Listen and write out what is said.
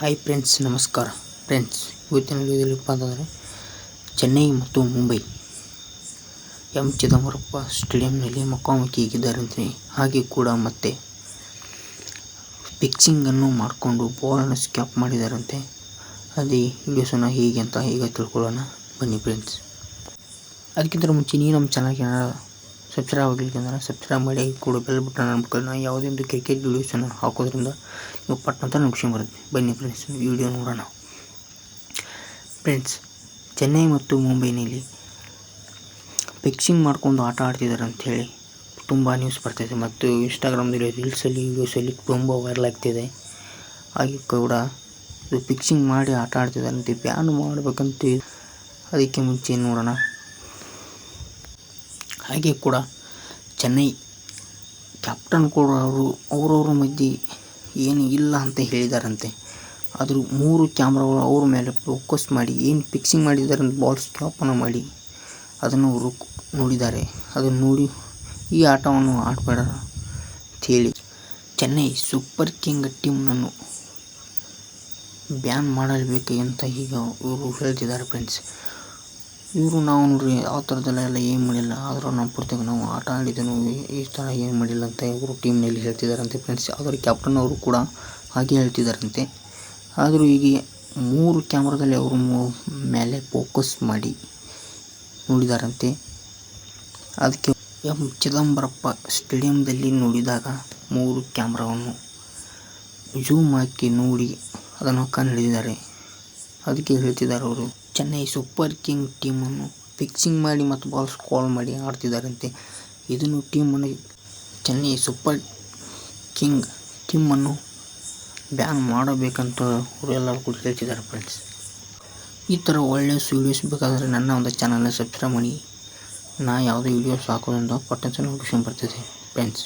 Hi friends ನಮಸ್ಕಾರ. Friends ಇವತ್ತಿನ ವಿಡಿಯೋದಲ್ಲಿಪ್ಪ ಅಂತಂದರೆ, ಚೆನ್ನೈ ಮತ್ತು ಮುಂಬೈ ಎಂ ಚಿದಂಬರಪ್ಪ ಸ್ಟೇಡಿಯಂನಲ್ಲಿ ಮುಖಾಮುಖಿ ಹೀಗಿದ್ದಾರಂತೆ ಹಾಗೆ ಕೂಡ ಮತ್ತೆ ಫಿಕ್ಸಿಂಗನ್ನು ಮಾಡಿಕೊಂಡು ಬಾಲನ್ನು ಸ್ಕ್ಯಾಪ್ ಮಾಡಿದಾರಂತೆ ಅದೇ ವಿಡಿಯೋಸನ್ನು ಹೀಗೆ ಅಂತ ಈಗ ತಿಳ್ಕೊಳ್ಳೋಣ. ಬನ್ನಿ ಫ್ರೆಂಡ್ಸ್ ಅದಕ್ಕಿಂತ ಮುಂಚೆ ನೀವು ನಮ್ಮ ಚಾನಲ್ಗೆ ಸಬ್ಸ್ಕ್ರೈಬ್ ಆಗಲಿಕ್ಕೆ ಅಂದರೆ ಸಬ್ಸ್ಕ್ರೈಬ್ ಮಾಡಿ ಕೂಡ ಬೆಲ್ ಬಟನ್ ನಾನು ಯಾವುದೇ ಒಂದು ಕ್ರಿಕೆಟ್ ವೀಡಿಯೋಸನ್ನು ಹಾಕೋದ್ರಿಂದ ನೀವು ಪಟ್ನಂತ ಅಂತ ನೋಡ್ಕೊಂಡು ಬರುತ್ತೆ. ಬನ್ನಿ ಫ್ರೆಂಡ್ಸ್ ವಿಡಿಯೋ ನೋಡೋಣ. ಫ್ರೆಂಡ್ಸ್ ಚೆನ್ನೈ ಮತ್ತು ಮುಂಬೈನಲ್ಲಿ ಫಿಕ್ಸಿಂಗ್ ಮಾಡ್ಕೊಂಡು ಆಟ ಆಡ್ತಿದ್ದಾರೆ ಅಂಥೇಳಿ ತುಂಬ ನ್ಯೂಸ್ ಬರ್ತಾಯಿದೆ ಮತ್ತು ಇನ್ಸ್ಟಾಗ್ರಾಮ್ದಲ್ಲಿ ರೀಲ್ಸಲ್ಲಿ ವೀಡಿಯೋಸಲ್ಲಿ ತುಂಬ ವೈರಲ್ ಆಗ್ತಿದೆ. ಹಾಗೆ ಕೂಡ ಇದು ಫಿಕ್ಸಿಂಗ್ ಮಾಡಿ ಆಟ ಆಡ್ತಿದ್ದಾರಂತೆ ಬ್ಯಾನ್ ಮಾಡಬೇಕಂತ ಅದಕ್ಕೆ ಮುಂಚೆ ನೋಡೋಣ. ಹಾಗೆ ಕೂಡ ಚೆನ್ನೈ ಕ್ಯಾಪ್ಟನ್ ಕೂಡ ಅವರು, ಅವರವ್ರ ಮಧ್ಯೆ ಏನು ಇಲ್ಲ ಅಂತ ಹೇಳಿದಾರಂತೆ. ಆದರೂ ಮೂರು ಕ್ಯಾಮ್ರಾಗಳು ಅವ್ರ ಮೇಲೆ ಫೋಕಸ್ ಮಾಡಿ, ಏನು ಫಿಕ್ಸಿಂಗ್ ಮಾಡಿದ್ದಾರೆ ಅಂತ ಬಾಲ್ ಸ್ಟಾಪನ್ನು ಮಾಡಿ ಅದನ್ನು ಅವರು ನೋಡಿದ್ದಾರೆ. ಅದನ್ನು ನೋಡಿ ಈ ಆಟವನ್ನು ಆಡಬೇಡ ಹೇಳಿ ಚೆನ್ನೈ ಸೂಪರ್ ಕಿಂಗ್ ಟೀಮ್ನನ್ನು ಬ್ಯಾನ್ ಮಾಡಲೇಬೇಕು ಅಂತ ಈಗ ಇವರು ಹೇಳ್ತಿದ್ದಾರೆ ಫ್ರೆಂಡ್ಸ್ ಇವರು ನಾವು ನೋಡ್ರಿ, ಯಾವ ಥರದ್ದೆಲ್ಲ ಎಲ್ಲ ಏನು ಮಾಡಿಲ್ಲ. ಆದರೂ ನಮ್ಮ ಪೂರ್ತಿಯಾಗಿ ನಾವು ಆಟ ಆಡಿದನು ಈ ಥರ ಏನು ಮಾಡಿಲ್ಲ ಅಂತ ಇವರು ಟೀಮ್ನಲ್ಲಿ ಹೇಳ್ತಿದ್ದಾರಂತೆ ಫ್ರೆಂಡ್ಸ್ ಆದರೂ ಕ್ಯಾಪ್ಟನ್ ಅವರು ಕೂಡ ಹಾಗೆ ಹೇಳ್ತಿದ್ದಾರಂತೆ ಆದರೂ ಈಗ ಮೂರು ಕ್ಯಾಮ್ರಾದಲ್ಲಿ ಅವರು ಮೇಲೆ ಫೋಕಸ್ ಮಾಡಿ ನೋಡಿದಾರಂತೆ. ಅದಕ್ಕೆ ಎಂ ಚಿದಂಬರಪ್ಪ ಸ್ಟೇಡಿಯಂದಲ್ಲಿ ನೋಡಿದಾಗ ಮೂರು ಕ್ಯಾಮ್ರಾವನ್ನು ಝೂಮ್ ಹಾಕಿ ನೋಡಿ ಅದನ್ನು ಕಂಡುಹಿಡಿದಿದ್ದಾರೆ ಅದಕ್ಕೆ ಹೇಳ್ತಿದ್ದಾರೆ ಅವರು, ಚೆನ್ನೈ ಸೂಪರ್ ಕಿಂಗ್ ಟೀಮನ್ನು ಫಿಕ್ಸಿಂಗ್ ಮಾಡಿ ಮತ್ತು ಬಾಲ್ ಕಾಲ್ ಮಾಡಿ ಆಡ್ತಿದ್ದಾರಂತೆ. ಇದನ್ನು ಟೀಮನ್ನು ಚೆನ್ನೈ ಸೂಪರ್ ಕಿಂಗ್ ಟೀಮನ್ನು ಬ್ಯಾನ್ ಮಾಡಬೇಕಂತ ಅವರೆಲ್ಲರೂ ಕೂಡ ಹೇಳ್ತಿದ್ದಾರೆ ಫ್ರೆಂಡ್ಸ್ ಈ ಥರ ಒಳ್ಳೆಯ ವೀಡಿಯೋಸ್ ಬೇಕಾದರೆ ನನ್ನ ಒಂದು ಚಾನಲ್ನ ಸಬ್ಸ್ಕ್ರೈಬ್ ಮಾಡಿ. ನಾ ಯಾವುದೇ ವೀಡಿಯೋಸ್ ಹಾಕೋದ್ರಿಂದ ಪಟ್ಟಂತ ನೋಟಿಫಿಕೇಶನ್ ಬರ್ತಿದೆ ಫ್ರೆಂಡ್ಸ್